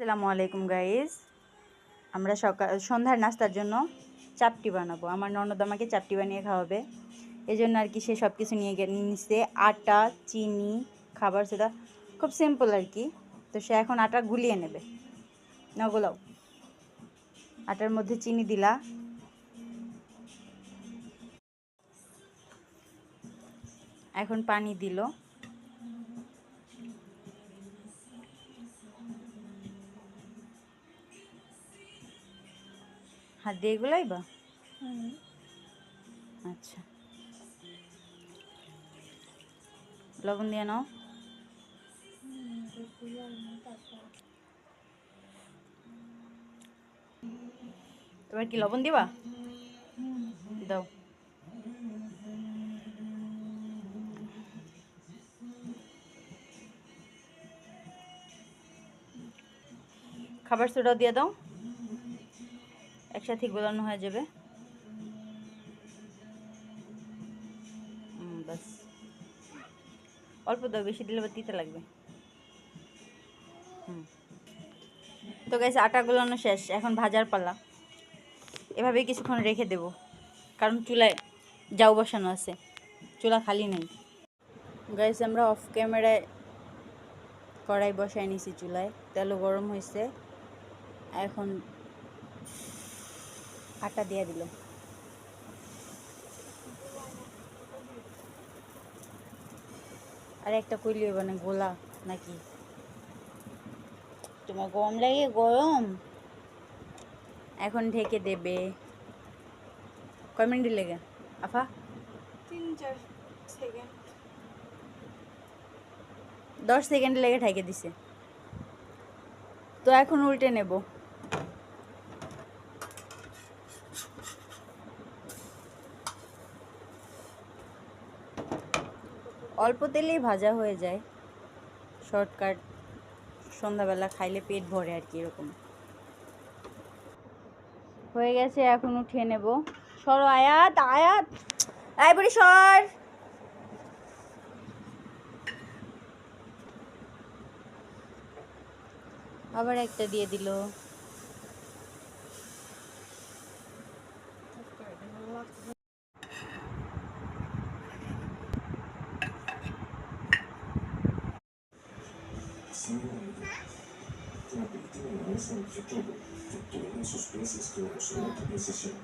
আসসালামু আলাইকুম গাইজ আমরা সকাল, সন্ধ্যার নাস্তার জন্য চাপটি বানাবো। আমার ননদ আমাকে চাপটি বানিয়ে খাওয়াবে। এই জন্য আর কি সে সব কিছু নিয়ে নিচ্ছে আটা, চিনি, খাবার সেটা খুব সিম্পল আর কি। তো সে এখন আটা গুলিয়ে নেবে। না গোলাও। আটার মধ্যে চিনি দিলা। এখন পানি দিল। হাত দিয়ে এগুলাই বা? আচ্ছা। লবণ দিয়ে নাও। এবার কি লবণ দিবা? দাও। খাবার সোডাও দিয়ে দাও। একসাথে গোলানো হয়ে যাবে। অল্প দাও, বেশি দিলে বা দিতে লাগবে। হুম। তো গাইছে আটা গোলানো শেষ, এখন ভাজার পালা। এভাবেই কিছুক্ষণ রেখে দেব, কারণ চুলায় যাও বসানো আছে, চুলা খালি নেই। গাইছে আমরা অফ ক্যামেরায় কড়াই বসাই নিছি চুলায়, তেলও গরম হয়েছে এখন আটা দিয়ে দিল। আর একটা কইলিও মানে গোলা নাকি? তোমার গরম লাগে গরম? এখন ঢেকে দেবে। কয় মিনিট লেগে? আফা? তিন চার সেকেন্ড দশ সেকেন্ড লেগে ঢেকে দিছে। তো এখন উল্টে নেব। অল্প তেলেই ভাজা হয়ে যায়। শর্টকাট সন্ধ্যাবেলা খাইলে পেট ভরে আর কি এরকম। হয়ে গেছে, এখন উঠিয়ে নেব। সরো আয়াত আয়াত। আয় বড়ি, সর। আবার একটা দিয়ে দিল। La película no es significativo, tuvieron sus piezas que evolucionan por decisión.